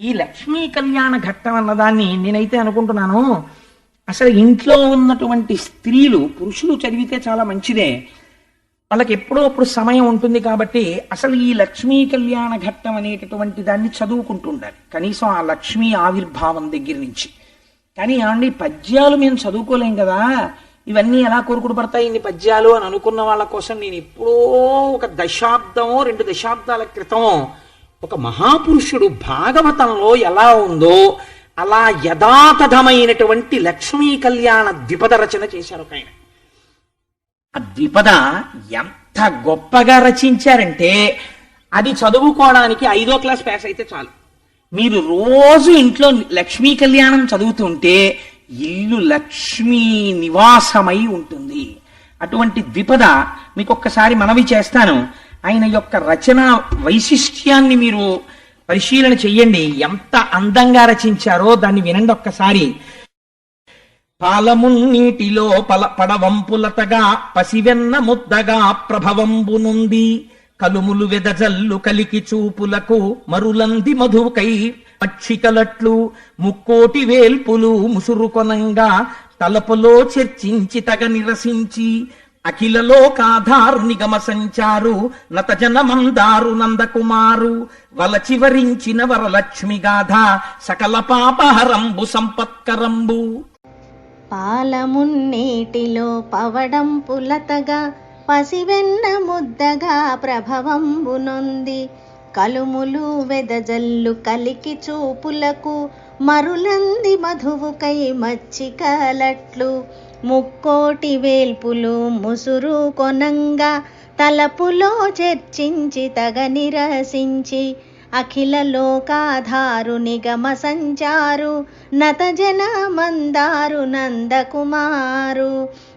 ఈ లక్ష్మీ కళ్యాణ ఘట్టం అన్నదాన్ని నేనైతే అనుకుంటున్నాను. అసలు ఇంట్లో ఉన్నటువంటి స్త్రీలు పురుషులు చదివితే చాలా మంచిదే. వాళ్ళకి ఎప్పుడో అప్పుడు సమయం ఉంటుంది కాబట్టి అసలు ఈ లక్ష్మీ కళ్యాణ ఘట్టం అనేటటువంటి దాన్ని చదువుకుంటూ ఉండాలి కనీసం ఆ లక్ష్మీ ఆవిర్భావం దగ్గర నుంచి. కానీ ఏమండి పద్యాలు మేము చదువుకోలేం కదా. ఇవన్నీ ఎలా కోరుకుడు పడతాయి? ఇన్ని పద్యాలు అని అనుకున్న వాళ్ళ కోసం నేను ఎప్పుడో ఒక దశాబ్దమో రెండు దశాబ్దాల క్రితమో ఒక మహాపురుషుడు భాగవతంలో ఎలా ఉందో అలా యథాతథమైనటువంటి లక్ష్మీ కళ్యాణ ద్విపద రచన చేశారు ఒక ఆయన. ఆ ద్విపద ఎంత గొప్పగా రచించారంటే అది చదువుకోవడానికి ఐదో క్లాస్ పాస్ అయితే చాలు. మీరు రోజు ఇంట్లో లక్ష్మీ కళ్యాణం చదువుతుంటే ఇల్లు లక్ష్మీ నివాసమై ఉంటుంది. అటువంటి ద్విపద మీకు ఒక్కసారి మనవి చేస్తాను. ఆయన యొక్క రచన వైశిష్ట్యాన్ని మీరు పరిశీలన చెయ్యండి. ఎంత అందంగా రచించారో దాన్ని వినండి ఒక్కసారి. పాలమున్నీటిలో పల పడవంపులతగా పసివెన్న ముద్దగా ప్రభవంబునుంది. కలుములు వెదజల్లు కలికి చూపులకు మరులంది మధుకై పక్షికలట్లు ముక్కోటి వేల్పులు ముసురుకొనంగా తలపులో చర్చించి తగ నిరసించి అఖిల లోకాధారు నిగమ సంచారు నత జనమందారు నందకుమారు వలచి వరించిన వరలక్ష్మి గాథ సకల పాపహరంబు సంపత్కరంబు. పాలమున్నీటిలో పవడం పులతగా పసివెన్న ముద్దగా ప్రభవంబునొంది. కలుములు వెదజల్లు కలికి చూపులకు మరులంది మధువుకై మచ్చికలట్లు. ముక్కోటి వేల్పులు ముసురు కొనంగా తలపులో చర్చించి తగ నిరసించి అఖిల లోకాధారు నిగమ సంచారు నతజన మందారు నందకుమారు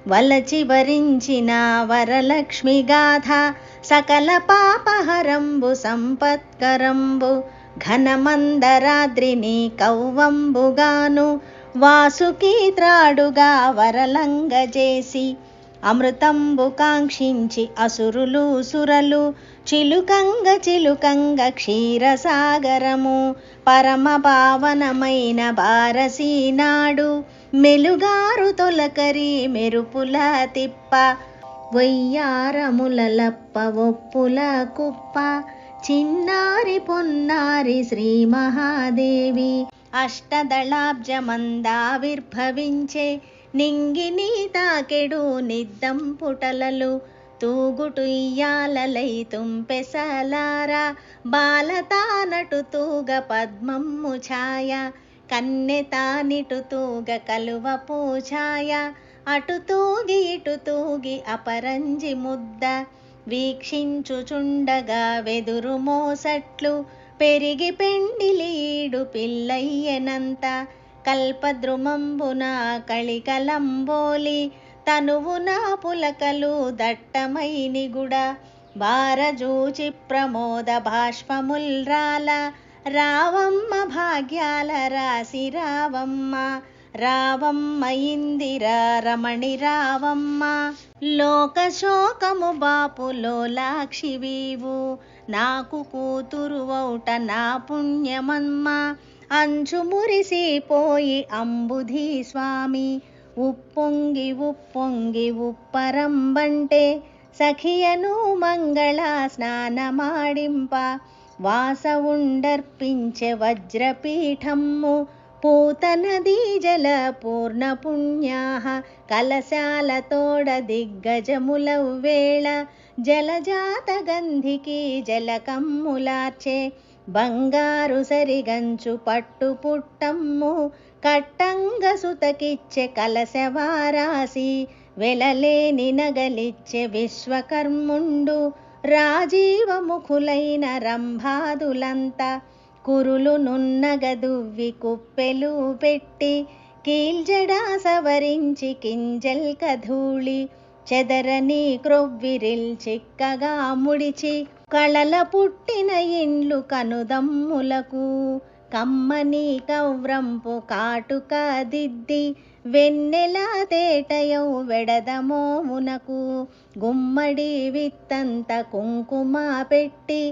వలచి వరించిన వరలక్ష్మి గాథ సకల పాపహరంబు సంపత్కరంబు ఘనమందరాద్రిని కౌవంబుగాను వాసుకి త్రాడుగా వరలంగజేసి అమృతంబు కాంక్షించి అసురులు సురలు చిలుకంగ చిలుకంగ క్షీరసాగరము పరమ పావనమైన బారసీనాడు మెలుగారు తొలకరి మెరుపుల తిప్ప వయ్యారములలప్ప ఒప్పుల కుప్ప చిన్నారి పొన్నారి శ్రీ మహాదేవి అష్టదళాబ్జమందావిర్భవించే నింగిని తాకెడు నిద్దం పుటలలు. తూగుటు ఇయ్యాలలై తుంపెసలారా. బాలతానటు తూగ పద్మమ్ము ఛాయ. కన్నె తానిటు తూగ కలువ పూజాయ అటు తూగి ఇటు తూగి అపరంజి ముద్ద. వీక్షించుచుండగా వెదురు మోసట్లు. పెరిగి పెండిలీడు పిల్లయ్యనంత. కల్పద్రుమంబున కళికలంబోలి తనువున పులకలు దట్టమైని గుడ. బారజూచి ప్రమోద భాష్పముల్రాల రావమ్మ భాగ్యాల రాసి రావమ్మ. రావమ్మ ఇందిర రమణి రావమ్మ. లోకశోకము లోలాక్షి వీవు నాకు కూతురు ఔట నా పుణ్యమమ్మ. అంచు మురిసిపోయి అంబుధి స్వామి. ఉప్పొంగి ఉప్పొంగి ఉప్పరంబంటే సఖియను మంగళ స్నానమాడింప. వాస ఉండర్పించే వజ్రపీఠమ్ము. పూతనదీజల పూర్ణపుణ్యా కలశాలతోడ పుణ్యాహ కలశాల దిగ్గజముల వేళ జలజాత జలకమ్ములార్చే బంగారు సరిగంచు పట్టు పుట్టమ్ము కట్టంగ సుతకిచ్చే కలశవారాసి వెలలేని నగలిచ్చే విశ్వకర్ముండు రాజీవముఖులైన రంభాదులంతా కురులు నున్నగదువ్వి కుప్పెలు పెట్టి కీల్జడా సవరించి కింజల్ కధూళి చెదరని క్రొవ్విరిల్ చిక్కగా ముడిచి కళల పుట్టిన ఇండ్లు కనుదమ్ములకు కమ్మని కవ్రంపు కాటుక దిద్ది వెన్నెల తేటయౌ వెడదమోమునకు గుమ్మడి విత్తంత కుంకుమ పెట్టి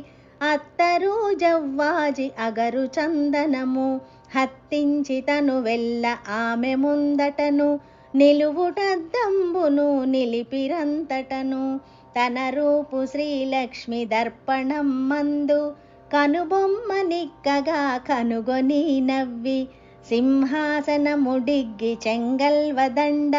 అత్తరు జవ్వాజి అగరు చందనము. హత్తించి తను వెళ్ళ ఆమె ముందటను. నిలువుటద్దంబును నిలిపిరంతటను. తన రూపు శ్రీలక్ష్మి దర్పణం మందు. కనుబొమ్మ నిక్కగా కనుగొని నవ్వి. సింహాసనముడిగ్గి చెంగల్వదండ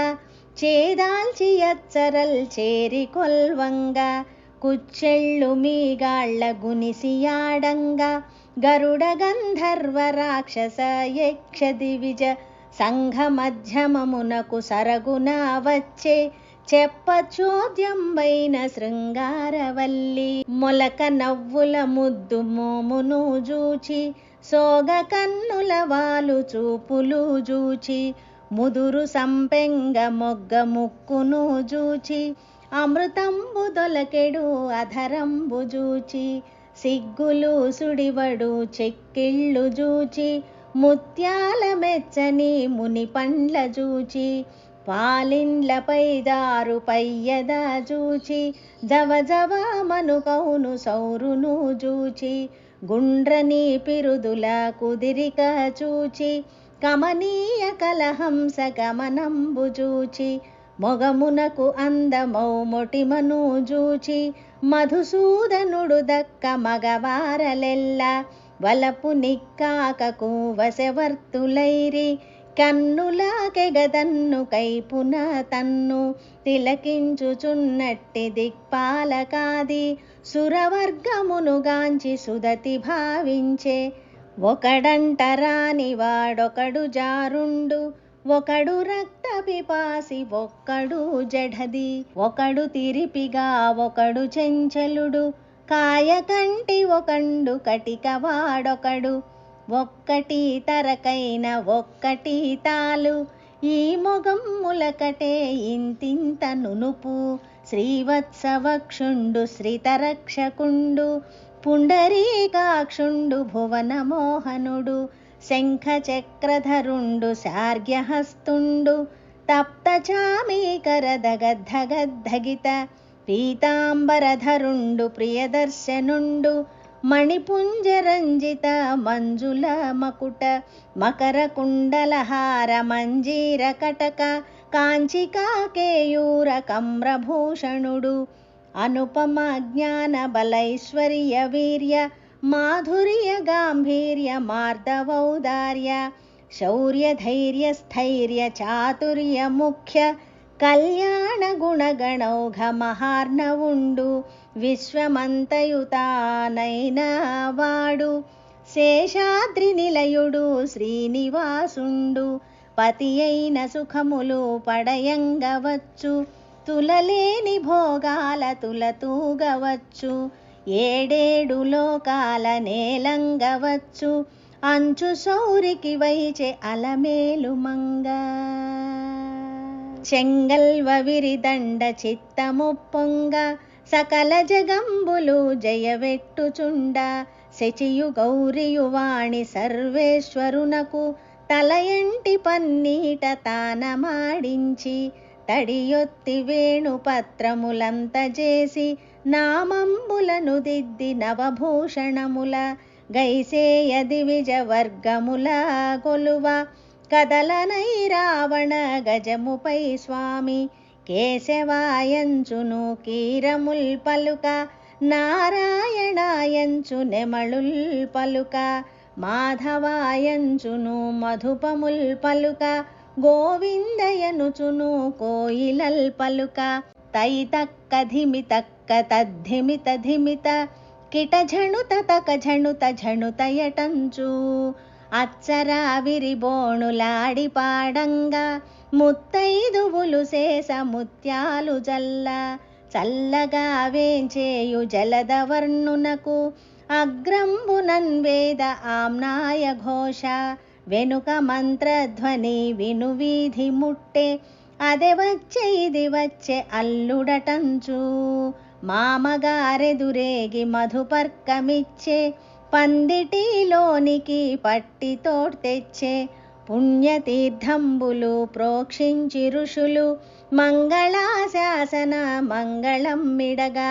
చేదాల్చి ఎచ్చరల్ చేరి కొల్వంగా. కుచ్చెళ్ళు మీగాళ్ళ గునిసియాడంగా గరుడ గంధర్వ రాక్షస యక్ష దివిజ సంఘ మధ్యమమునకు సరగున వచ్చే. చెప్పచోద్యంబైన శృంగారవల్లి. మొలక నవ్వుల ముద్దు మోమును జూచి. సోగ కన్నుల వాలు చూపులు జూచి. ముదురు సంపెంగ మొగ్గ ముక్కును జూచి. అమృతంబు దొలకెడు అధరంబు జూచి సిగ్గులు సుడివడు చెక్కిళ్ళు జూచి ముత్యాల మెచ్చని ముని పండ్ల జూచి పాలిండ్లపై దారు పయ్యద జూచి జవ జవ మనుకౌను సౌరును జూచి గుండ్రని పిరుదుల కుదిరిక చూచి కమనీయ కలహంస గమనంబు జూచి మొగమునకు అందమౌ మొటిమను జూచి మధుసూదనుడు దక్క మగవారలెల్ల వలపు నిక్కాకకు వశవర్తులైరి కన్నులాకెగదన్ను కైపున తన్ను తిలకించుచున్నట్టి దిక్పాలకాది సురవర్గమునుగాంచి సుదతి భావించే. ఒకడంటరాని వాడొకడు జారుండు ఒకడు రక్త పిపాసి ఒక్కడు జఢది. ఒకడు తిరిపిగా ఒకడు చెంచలుడు. కాయకంటి ఒకండు కటిక వాడొకడు. ఒక్కటి తరకైన ఒక్కటి తాలు. ఈ మొగం ములకటే ఇంతింత నునుపు. శ్రీవత్సవక్షుండు శ్రీతరక్షకుండు. పుండరీకాక్షుండు భువన మోహనుడు శంఖ చక్రధరుండు శార్గ్యహస్తుండు తప్త చామీకరదగద్ధగద్ధగిత పీతాంబరధరుండు ప్రియదర్శనుండు మణిపుంజరంజిత మంజుల మకుట మకర కుండలహార మంజీర కటక కాంచికాకేయూర కమ్రభూషణుడు అనుపమ జ్ఞాన బలైశ్వర్య వీర్య మాధుర్య గాంభీర్య మార్దవౌదార్య శౌర్య ధైర్య స్థైర్య చాతుర్య ముఖ్య కళ్యాణ గుణగణౌఘ మహార్ణవుండు విశ్వమంతయుతానైన వాడు శేషాద్రి నిలయుడు శ్రీనివాసుండు పతి అయిన సుఖములు పడయంగవచ్చు తులలేని భోగాల తులతూగవచ్చు ఏడేడు లోకాల నేలంగవచ్చు అంచు సౌరికి వైచే అలమేలు మంగ. చెంగల్వ విరిదండ చిత్తము పొంగ సకల జగంబులు జయవెట్టుచుండ. శచియు గౌరియు వాణి సర్వేశ్వరునకు. తలయంటి పన్నీట తానమాడించి. తడియొత్తి వేణుపత్రములంత చేసి నామంబులను దిద్ది నవభూషణముల గైసేయ దివిజ వర్గముల కొలువ. కదలనై రావణ గజముపై స్వామి కేశవాయంచును కీరముల్ పలుక. నారాయణాయంచు నెమళుల్ పలుక. మాధవాయంచును మధుపముల్ పలుక. గోవిందయనుచును కోయిలల్ పలుక. తైతక్క ధిమితక్క తద్ధిమిత ధిమిత కిట ఝణుత తక ఝణుత ఝణుతయటంచు అచ్చరా విరిబోణులాడి పాడంగా. ముత్తైదువులు శేష ముత్యాలు జల్ల. చల్లగా వేంచేయు జలదవర్ణునకు. అగ్రంబునన్ వేద ఆమ్నాయ ఘోష. వెనుక మంత్రధ్వని విను వీధి ముట్టె అదే వచ్చే ఇది వచ్చే అల్లుడటంచు. మామగారెదురేగి మధుపర్కమిచ్చే పందిటిలోనికి పట్టి తోడ్ తెచ్చే పుణ్యతీర్థంబులు ప్రోక్షించి ఋషులు మంగళాశాసన మంగళం మిడగా.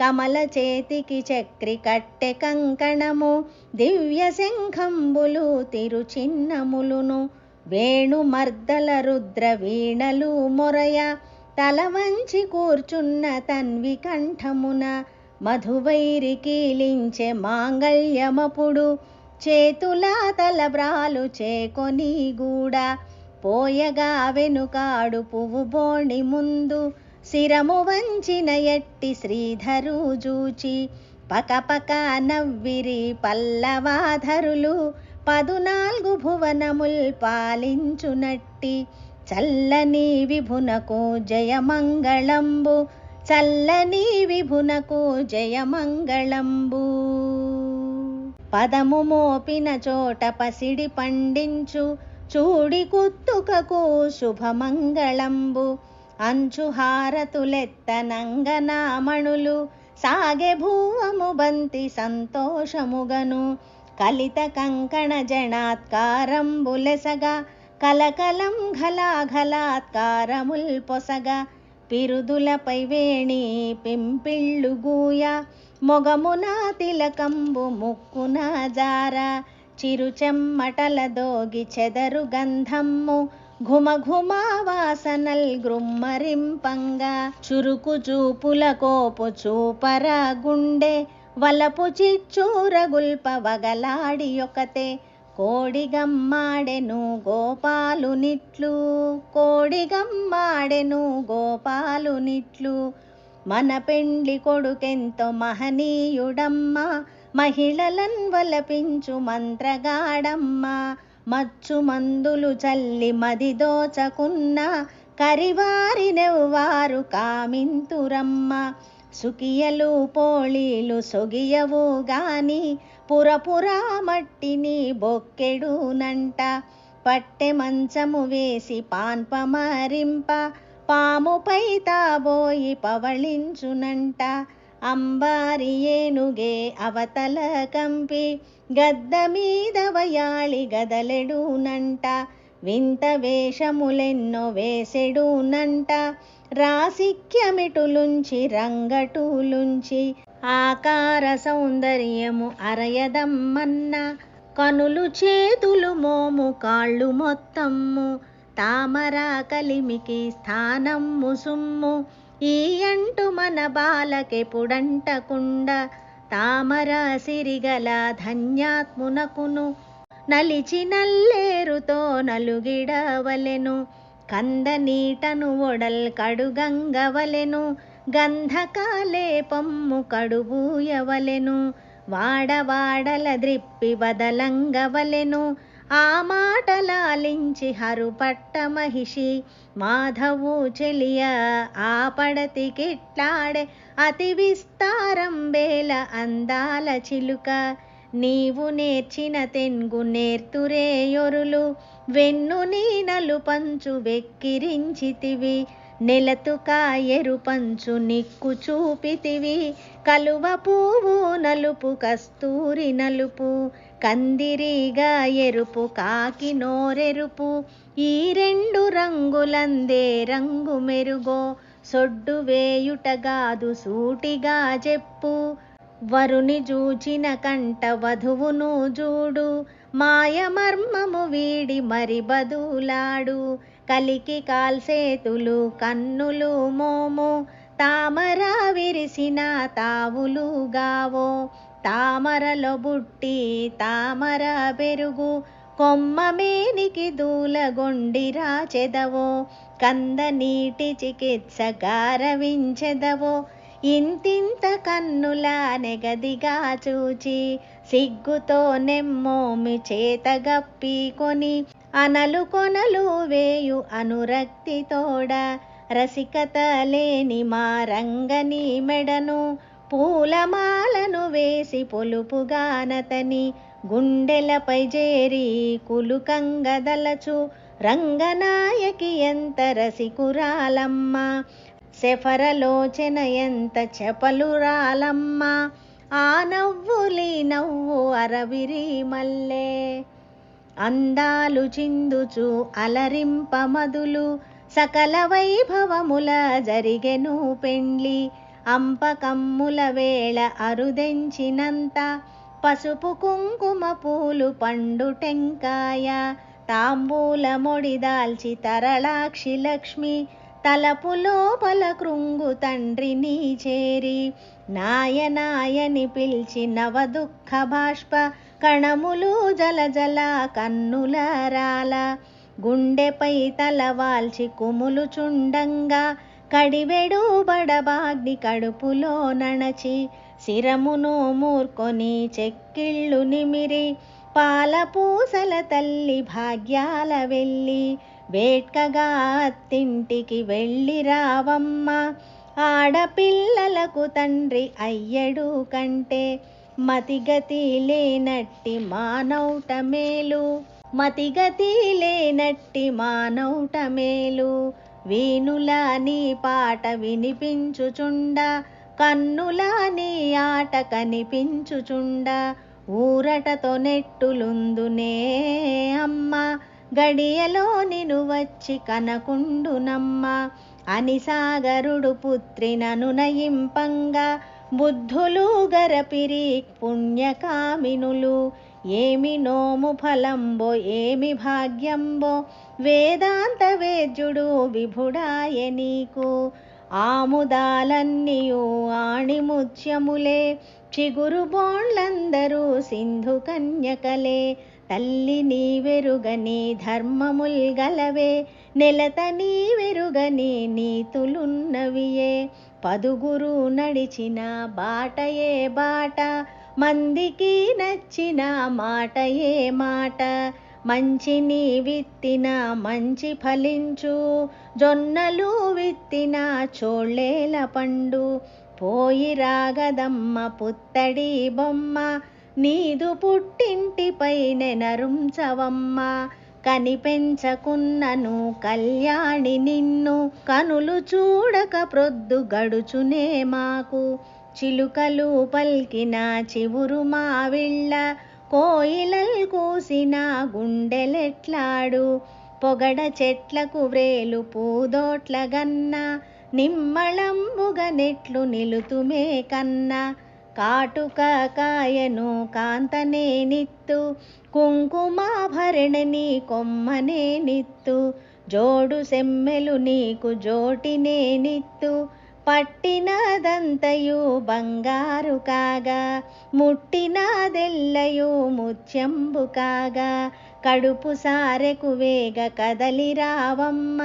కమల చేతికి చక్రి కట్టె కంకణము దివ్య శంఖంబులు తిరుచిన్నములును. వేణు మర్దల రుద్ర వీణలు మొరయ తల వంచి కూర్చున్న తన్వి కంఠమున. మధువైరి కీలించే మాంగళ్యమపుడు చేతుల తలబ్రాలు చేకొని గూడ. పోయగా వెనుకాడు పువ్వు బోణి ముందు శిరము వంచిన ఎట్టి శ్రీధరు జూచి పకపక నవ్విరి పల్లవాధరులు పదునాలుగు భువనముల్ పాలించునట్టి చల్లని విభునకు జయమంగళంబు చల్లని విభునకు జయమంగళంబు. పదము మోపిన చోట పసిడి పండించు చూడి కుత్తుకకు శుభమంగళంబు అంచుహారతులెత్తనంగనామణులు సాగె భూవము బంతి సంతోషముగను. కలిత కంకణ జనాత్కారంబులెసగా కలకలం ఘలాఘలాత్కారముల్ పొసగా. పిరుదులపై వేణి పింపిళ్ళు గూయ మొగమున తిలకంబు ముక్కున జార. చిరుచెమ్మటల దోగి చెదరు గంధమ్ము ఘుమ ఘుమ వాసనల్ గ్రుమ్మరింపంగా చురుకు చూపుల కోపు చూపర గుండె వలపు చిచ్చూర గుల్ప వగలాడి ఒకతే కోడిగమ్మాడెను గోపాలు నిట్లు కోడిగమ్మాడెను గోపాలు నిట్లు. మన పెండ్లి కొడుకెంతో మహనీయుడమ్మ మహిళలన్ వలపించు మంత్రగాడమ్మ. మచ్చు మందులు చల్లి మది దోచకున్న కరివారినెవ్వారు కామింతురమ్మ. సుకియలు పోళీలు సొగియవు గాని పురపురా మట్టిని బొక్కెడునంట పట్టె మంచము వేసి పాన్పమరింప పాముపై తాబోయి పవళించునంట. అంబారి ఏనుగే అవతల కంపి గద్ద మీద వయాళి గదలెడునంట. వింత వేషములెన్నో వేసెడునంట. రాసిక్యమిటులుంచి రంగటులుంచి ఆకార సౌందర్యము అరయదమ్మన్న. కనులు చేతులు మోము కాళ్ళు మొత్తము తామరా కలిమికి స్థానము సుమ్ము. ఈ అంటు మన బాలకెపుడంటకుండ తామర సిరిగల ధన్యాత్మునకును. నలిచి నల్లేరుతో నలుగిడవలెను కంద నీటను ఒడల్ కడుగంగవలెను గంధకాలేపమ్ము కడుబూయవలెను వాడవాడల ద్రిప్పి వదలంగవలెను ఆ మాటలాలించి హరుపట్ట మహిషి మాధవు చెలియ ఆ పడతికిట్లాడే అతి విస్తారం వేల అందాల చిలుక. నీవు నేర్చిన తెంగు నేర్తురేయొరులు వెన్ను నీనలు పంచు వెక్కిరించితివి. నెలతుక ఎరుపంచు నిక్కు చూపితివి. కలువ పువ్వు నలుపు కస్తూరి నలుపు. కందిరిగా ఎరుపు కాకి నోరెరుపు. ఈ రెండు రంగులందే రంగు మెరుగో. సొడ్డు వేయుటగాదు సూటిగా చెప్పు వరుని జూచిన కంట వధువును జూడు. మాయమర్మము వీడి మరి బదులాడు. కలికి కాల్సేతులు కన్నులు మోము. తామర విరిసిన తావులు గావో. తామరలో బుట్టి తామర పెరుగు కొమ్మమేనికి దూలగొండి రాచెదవో కంద నీటి చికిత్స గారవించెదవో ఇంతింత కన్నుల నెగదిగా చూచి సిగ్గుతో నెమ్మోమి చేతగప్పి కొని అనలు కొనలు వేయు అనురక్తితోడ రసికత లేని మా రంగని మెడను పూలమాలను వేసి పొలుపుగానతని గుండెలపై చేరి కులుకంగదలచు రంగనాయకి ఎంత రసికురాలమ్మ? శఫరలోచన ఎంత చెపలురాలమ్మ? ఆ నవ్వులి నవ్వు అరవిరి మల్లె. అందాలు చిందుచు అలరింప మధులు సకల వైభవముల జరిగెను పెండ్లి. అంపకమ్ముల వేళ అరుదెంచినంత పసుపు కుంకుమ పూలు పండు టెంకాయ తాంబూల మొడి దాల్చి తరళాక్షి లక్ష్మి తలపు లోపల కృంగు తండ్రి నీ చేరి నాయనాయని పిలిచి నవ దుఃఖ బాష్ప కణములు జల జల కన్నుల రాల గుండెపై తల వాల్చి కుములు చుండంగా కడివెడు బడబాగ్ని కడుపులో నణచి శిరమును మూర్కొని చెక్కిళ్ళు నిమిరి పాలపూసల తల్లి భాగ్యాల వెళ్ళి వేట్కగా అత్తింటికి వెళ్ళి రావమ్మ. ఆడపిల్లలకు తండ్రి అయ్యడు కంటే మతిగతి లేనట్టి మానవుట మేలు. మతిగతి లేనట్టి మానవుట మేలు. వీణుల నీ పాట వినిపించుచుండ కన్నుల నీ ఆట కనిపించుచుండ ఊరటతో నెట్టులుందునే అమ్మ గడియలో నిను వచ్చి కనకుండునమ్మ అని సాగరుడు పుత్రినను నయింపంగా బుద్ధులు గరపిరి పుణ్యకామినులు ఏమి నోము ఫలంబో ఏమి భాగ్యంబో వేదాంత వేద్యుడు విభుడాయ నీకు. ఆముదాలన్నీయు ఆణిముత్యములే చిగురు బోండ్లందరూ సింధు కన్యకలే. తల్లి నీవెరుగని ధర్మముల్ గలవే నెలత నీ వెరుగని నీతులున్నవియే. పదుగురు నడిచిన బాటయే బాట మందికి నచ్చిన మాట ఏ మాట? మంచిని విత్తిన మంచి ఫలించు. జొన్నలు విత్తిన చోళ్ళేల పండు. పోయి రాగదమ్మ పుత్తడి బొమ్మ. నీదు పుట్టింటిపై నెనరుంచవమ్మ కనిపెంచకున్నను కళ్యాణి నిన్ను. కనులు చూడక ప్రొద్దు గడుచునే మాకు. చిలుకలు పల్కిన చివురు మావిళ్ళ కోయిలల్ కూసిన గుండెలెట్లాడు. పొగడ చెట్లకు వ్రేలు పూదోట్ల గన్న నిమ్మళంబుగనెట్లు నిలుతుమే కన్నా. కాటుక కాయను కాంతనే నిత్తు కుంకుమాభరణని కొమ్మనే నిత్తు. జోడు సెమ్మెలు నీకు జోటినే నిత్తు. పట్టినదంతయు బంగారు కాగా ముట్టినదెల్లయు ముత్యంబు కాగా. కడుపు సారెకు వేగ కదలి రావమ్మ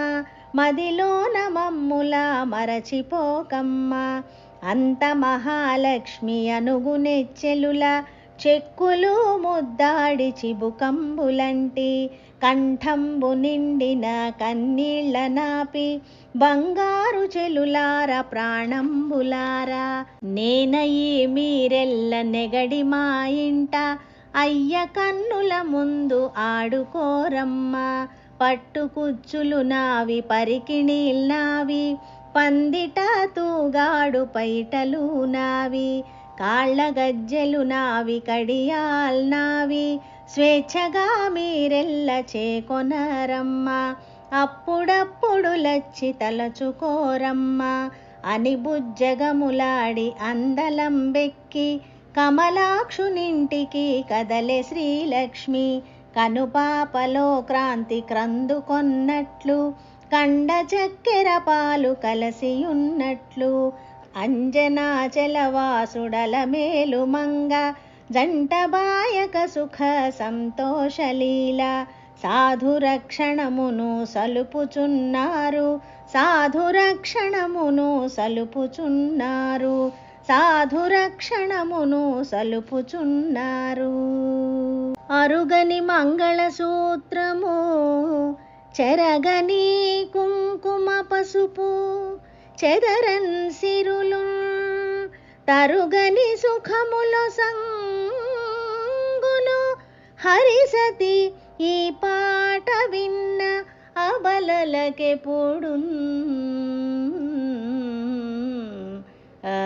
మదిలోన మమ్ముల మరచిపోకమ్మ. అంత మహాలక్ష్మి అనుగునెచ్చెలుల చెక్కులు ముద్దాడి చిబుకంబులంటి కంఠంబు నిండిన కన్నీళ్ళ నాపి బంగారు చెలులార ప్రాణంబులారా. నేనయి మీరెల్ల నెగడి మా ఇంట అయ్య కన్నుల ముందు ఆడుకోరమ్మ. పట్టుకుచ్చులు నావి పరికిణీల్ నావి పందిట తూగాడు పైటలు నావి. కాళ్ళ గజ్జెలు నావి కడియాల్ నావి. స్వేచ్ఛగా మీరెల్ల చేకొనరమ్మ. అప్పుడప్పుడు లచ్చి తలచుకోరమ్మ. అని బుజ్జగములాడి అందలం బెక్కి. కమలాక్షునింటికి కదలే శ్రీలక్ష్మి. కనుపాపలో క్రాంతి క్రందుకొన్నట్లు. కండ చక్కెర పాలు కలసియున్నట్లు. అంజనాచలవాసుడల మేలు మంగ జంట బాయక సుఖ సంతోషలీల సాధురక్షణమును సలుపుచున్నారు సాధురక్షణమును సలుపుచున్నారు సాధురక్షణమును సలుపుచున్నారు. అరుగని మంగళసూత్రము చెరగని కుంకుమ పసుపు చెదరన్ సిరులు తరుగని సుఖముల సంగులు హరిసతి ఈ పాట విన్న అబలలకెప్పుడు ఆ